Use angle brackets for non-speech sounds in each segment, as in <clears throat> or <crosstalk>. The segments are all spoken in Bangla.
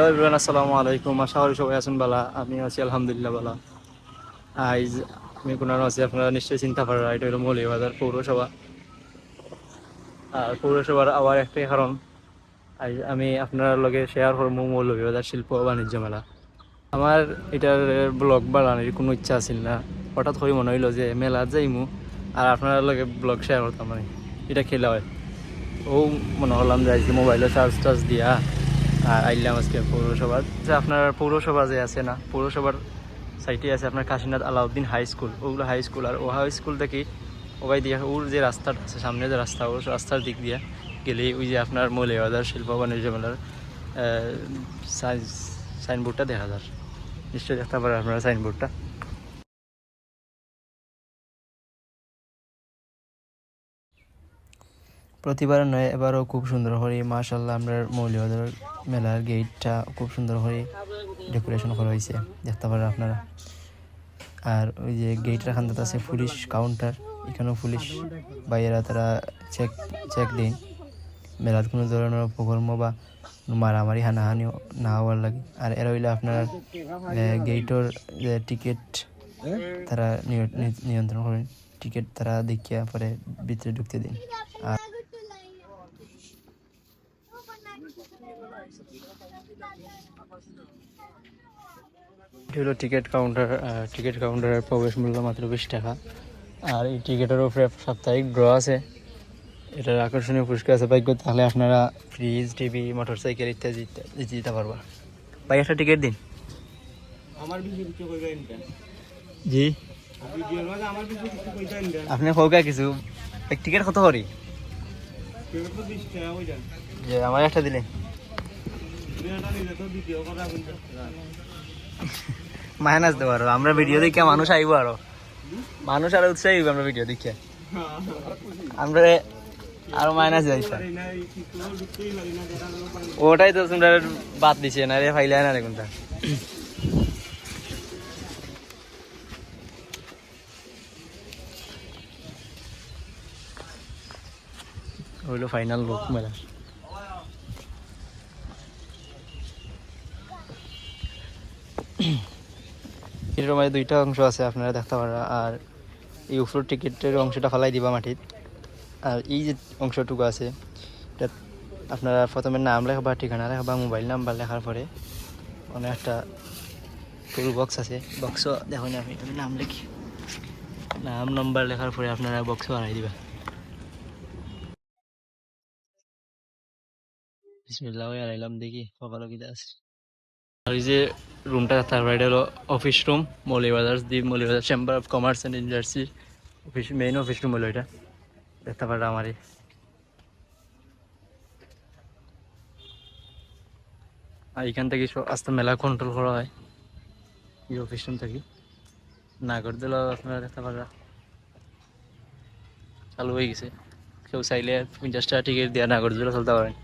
হ্যালো এভরিওয়ান, আসসালামু আলাইকুম। আশা করি সবাই আছেন বালা আমি আছি, আলহামদুলিল্লাহ বালা। আইজ আমি কোনো আছি, আপনারা নিশ্চয়ই চিন্তা পারেন এটা হলো মৌলিবাজার পৌরসভা। আর পৌরসভার আবার একটাই কারণ আজ আমি আপনার লগে শেয়ার করব মৌলভীবাজার শিল্প বাণিজ্য মেলা। আমার এটার ব্লগ বানানোর কোনো ইচ্ছা আছিল না। হঠাৎ করে মনে হইল যে মেলা যাইমু, আর আপনার লগে ব্লগ শেয়ার করতাম মানে এটা খেলা হয়। ও মনে হলাম যে মোবাইলে চার্জ টার্জ দিয়া আর আইলাম আজকে পৌরসভার। যে আপনার পৌরসভা যে আছে না, পৌরসভার সাইটে আছে আপনার কাশীনাথ আলাউদ্দিন হাই স্কুল। ওগুলো হাই স্কুল আর ও হাই স্কুল থেকে ওবাই দিয়ে ওর যে রাস্তাটা আছে, সামনে যে রাস্তা, ওর রাস্তার দিক দিয়ে গেলে ওই যে আপনার মৌলিবাজার শিল্প বাণিজ্য মেলার সাইনবোর্ডটা দেখা যার নিশ্চয়ই দেখতে পারেন আপনারা সাইনবোর্ডটা। প্রতিবার নয়, এবারও খুব সুন্দর করে মাশাল্লাহ আমরা মৌলিবাজার মেলার গেটটা খুব সুন্দর করে ডেকোরেশন করা হয়েছে। দেখতে পারেন আপনারা। আর ওই যে গেটের খান্দাতে আছে পুলিশ কাউন্টার এখানেও পুলিশ ভাইয়েরা তারা চেক চেক দেন। মেলার কোনো ধরনের অপকর্ম বা মারামারি, হানাহানি না হওয়ার লাগে। আর এরা হইলে আপনার গেটর যে টিকিট তারা নিয়- নিয়ন্ত্রণ করেন। টিকিট তারা দেখিয়া পরে ভিতরে ঢুকতে দিন। আর হলো টিকিট কাউন্টার টিকিট কাউন্টারের প্রবেশ মূল্য মাত্র বিশ টাকা। আর এই টিকিটের উপরে সাপ্তাহিক ড্র আছে। এটার আকর্ষণীয় পুরস্কার আছে বাইক তাহলে আপনারা ফ্রিজ টিভি মোটরসাইকেল ইত্যাদি ইত্যাদি দিতে পারবা। ভাই একটা টিকিট দিন। আমার জি। আপনি হোক কিছু। টিকিট কত করি? পেমেন্ট তো 20 টাকা হই যান যে আমার একটা দিলে ভিডিওটা নিলে তো ভিডিও করা কিন্তু মাইনাস দেবো আরও, আমরা ভিডিও দেখে মানুষ আইবো আরও। মানুষ আরও উৎসাহী আমরা ভিডিও দেখে। আমরা আরও মাইনাস যাইছে ওটাই তো তোমরা বাদ দিছে, না রে ফাইলে না রে কোনটা। হইল ফাইনাল লোক মেলা মধ্যে দুইটা অংশ আছে আপনারা দেখতে পারা। আর এই উপর টিকিটের অংশটা ফালাই দিবা মাটিত। আর এই যে অংশটুকু আছে, এটা আপনারা প্রথমে নাম লেখা ঠিকানা লেখা বা মোবাইল নাম্বার লেখার পরে অনেক একটা ফুল বক্স আছে। বক্স দেখুন আমি আমি নাম লিখি। নাম, নাম্বার লেখার পরে আপনারা বক্স বানাই দিবা বিসমিল্লাহ আলাইলাম দেখি কপালো কিটা আছে। এই যে রুমটা তারপরে এটা হলো অফিস রুম মৌলিবাজার দ্বীপ Moulibazar chamber of commerce and industry office main office room হলো এটা। দেখতে পারো আমারই। আর এখান থেকে আস্তে মেলা কন্ট্রোল করা হয়। এই অফিস রুম থেকে। না করে দিলেও আপনারা দেখতে পারা। চালু হয়ে গেছে। কেউ চাইলে পঞ্চাশ টাকা টিকিট দেওয়া না করে দিলেও চলতে পারেন।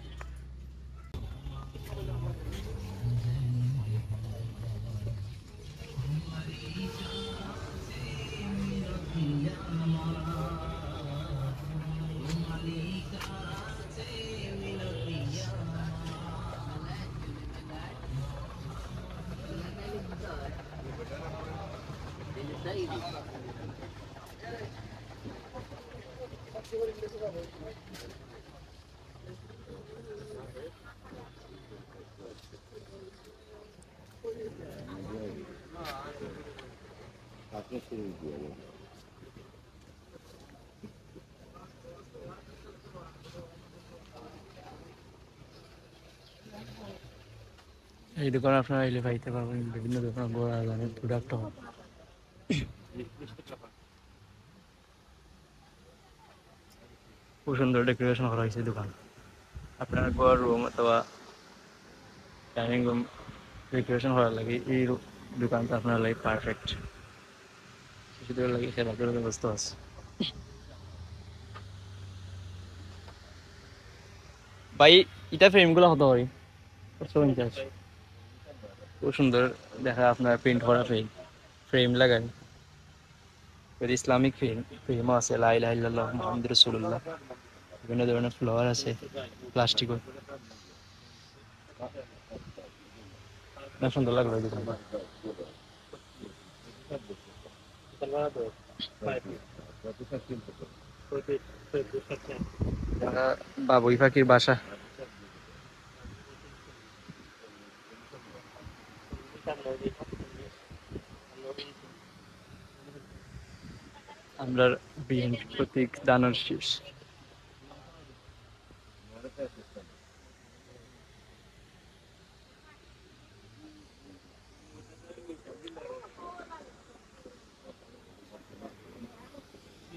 এই দোকানে আপনারা এলে পাইতে পারবেন, বিভিন্ন দোকান, গোড়া দামের প্রোডাক্ট খুব সুন্দর ডেকোরেশন করা হয়েছে দোকান। আপনার ঘর রুম অথবা ডাইনিং রুম ডেকোরেশন করার লাগে, এই দোকানটা আপনার লাগে পারফেক্ট শিশুদের লাগে খেলাধুলার ব্যবস্থা আছে ভাই এটা ফ্রেমগুলো কত করি কত পঞ্চাশ খুব সুন্দর দেখা আপনার প্রিন্ট করা ফ্রেম ফ্রেম লাগাই এর ইসলামিক ফ্রেম ফ্রেমও আছে লাই লাই মোহাম্মদ রসুল্লাহ বিভিন্ন ধরনের ফ্লাওয়ার আছে প্লাস্টিকও না সুন্দর লাগল দোকানটা বাবুই পাখির বাসা আমরা বিএনপি প্রতীক দানোর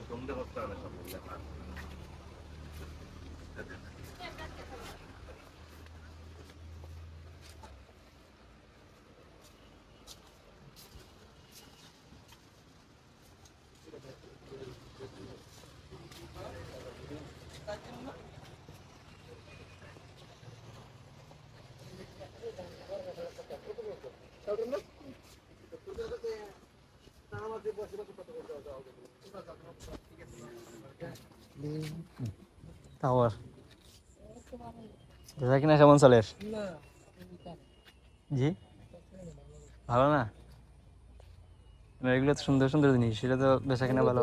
শীষ টাওয়ার বেচা কিনা কেমন চলে জি? ভালো না? এগুলো তো সুন্দর সুন্দর জিনিস সেটা তো বেচা কিনা ভালো।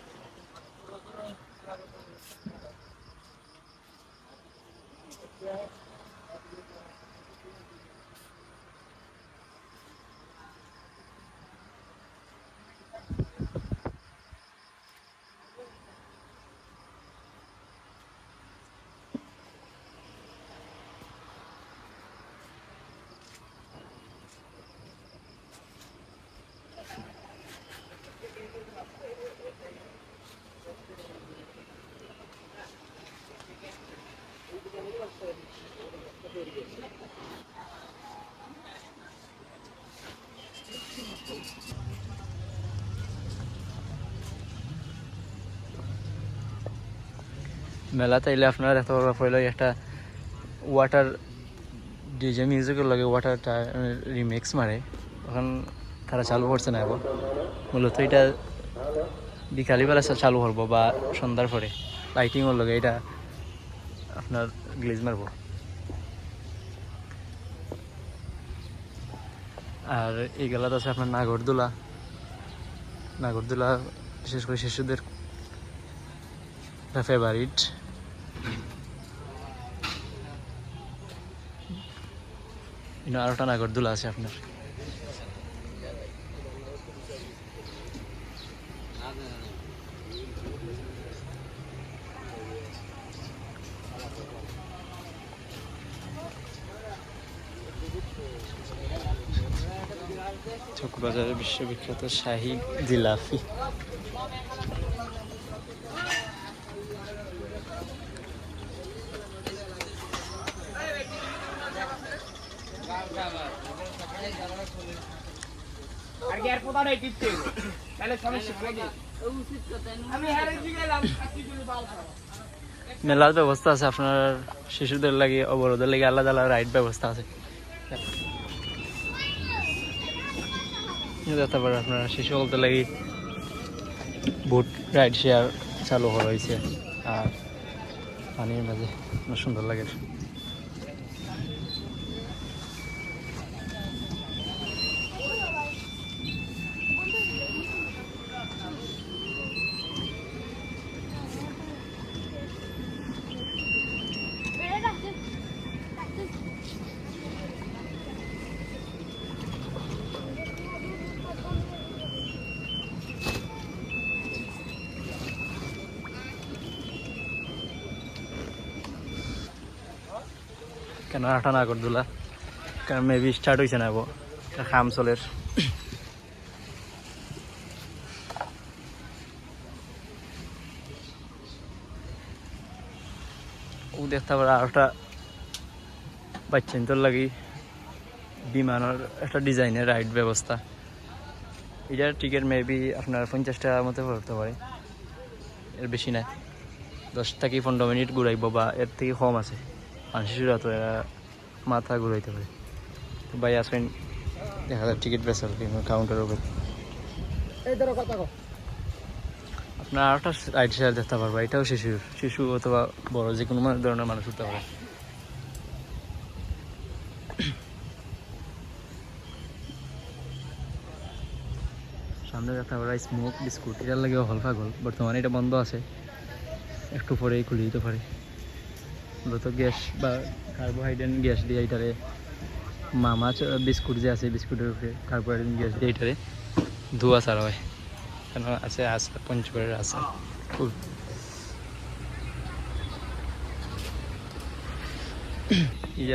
মেলা চাইলে আপনার এত বড় পড়ল একটা ওয়াটার ডিজে মিউজিকের লাগে ওয়াটারটা রিমিক্স মারে, এখন তারা চালু করছে না এখন। মূলত এটা বিকালবেলা চালু করব বা সন্ধ্যার পরে। লাইটিংয়ের লগে এটা আপনার গ্লেজ মারবো। আর এই গেলাতে আছে আপনার নাগরদোলা। নাগরদোলা, বিশেষ করে শিশুদের ফেভারিট আরোটা নাগরদোলা আছে আপনার। চকবাজারের বিশ্ববিখ্যাত শাহী জিলাপি। টিপতে তাহলে সমস্যা মেলার ব্যবস্থা আছে আপনার, শিশুদের লাগে, অবরোধের লাগে আলাদা আলাদা রাইড ব্যবস্থা আছে। যেতে পারে আপনার শিশু বলতে লাগে বুট রাইড শেয়ার চালু হয়েছে আর পানির মাঝে সুন্দর লাগে। কেন আটা না করদুলা কারণ মেবি স্টার্ট হয়েছে না খাম চলের ও দেখতে পারে আর একটা বাচ্চান তোর লাগি বিমানের একটা ডিজাইনের রাইড ব্যবস্থা এটার টিকিট মেবি আপনার পঞ্চাশ টাকার মতো পড়তে পারে এর বেশি নাই। দশ থেকে পনেরো মিনিট ঘুরাইব বা এর থেকে কম আছে। আর শিশুরা তো এরা মাথা ঘুরাইতে পারে। তো ভাই আসবেন দেখা যায় টিকিট বেচার কাউন্টারের উপর আপনার আরেকটা রাইড শেয়ার দেখতে পারব এটাও শিশুর। শিশু অথবা বড় যে কোনো ধরনের মানুষ উঠতে পারে। সামনে দেখতে পারা স্মোক বিস্কুট এটার লাগে হল পাগল বর্তমানে এটা বন্ধ আছে। একটু পরেই খুলে দিতে পারে। মূলত গ্যাস বা কার্বোহাইড্রেট গ্যাস দিয়ে এটারে মামা বিস্কুট যে আছে বিস্কুটের উপরে কার্বোহাইড্রেট গ্যাস দিয়ে এটারে ধোয়া ছাড়া হয়। কেন আছে আছে পঞ্চগড়ের আছে। খুব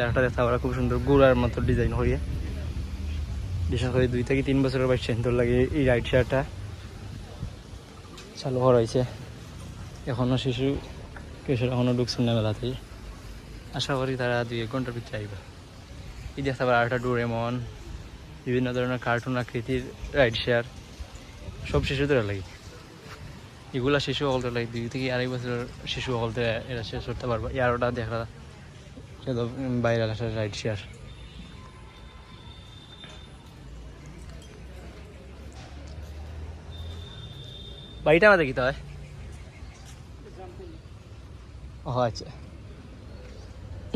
একটা দেখা আমরা খুব সুন্দর গোড়ার মতো ডিজাইন করিয়ে বিশেষ করে দুই থেকে তিন বছরের বাইশ সুন্দর লাগে এই রাইড শেয়ারটা চালু করা হয়েছে। এখনও শিশু কিশোর এখনও ঢুকছেন না মেলাতেই। আশা করি তারা দুই এক ঘণ্টার পিছিয়ে আইবা। এই দেখতে পারে আরেকটা ডোরেমন বিভিন্ন ধরনের কার্টুন আকৃতির রাইড শেয়ার সব শিশুদের লাগে। এগুলা শিশু হলতে লাগে দুই থেকে আড়াই বছরের শিশু হলতে এরা শেষ করতে পারবা। ইয়ারোটা দেখা সেটা বাইরে আসার রাইড শেয়ার বাড়িটা আমাদের কিতে হয় ও আচ্ছা।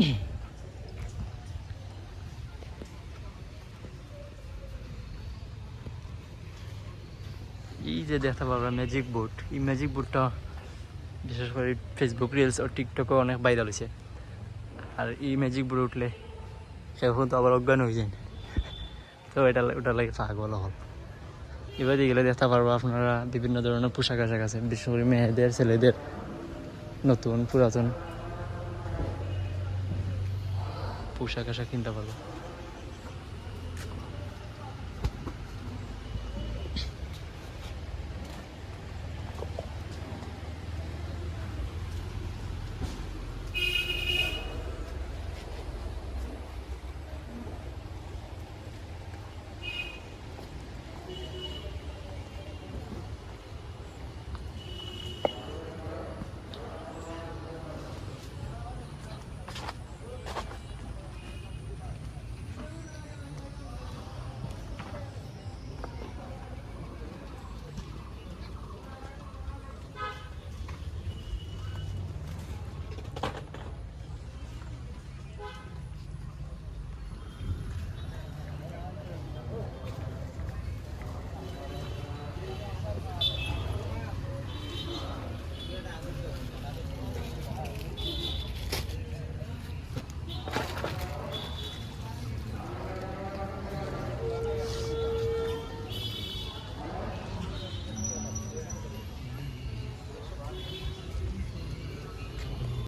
<clears throat> এই যে দেখতে পারবা ম্যাজিক বোট এই ম্যাজিক বোটটা বিশেষ করে ফেসবুক রিলস ও টিকটকে অনেক ভাইরাল হয়েছে আর এই ম্যাজিক বোট উঠলে সেখন তো আবার অজ্ঞান হয়ে যায়। তো এটা ওটা লাগে পাগল হল এবার গেলে দেখতে পারব আপনারা বিভিন্ন ধরনের পোশাক আশাক আছে, বিশেষ করে মেয়েদের, ছেলেদের, নতুন, পুরাতন। পোশাক আশাক কিনতে পারব।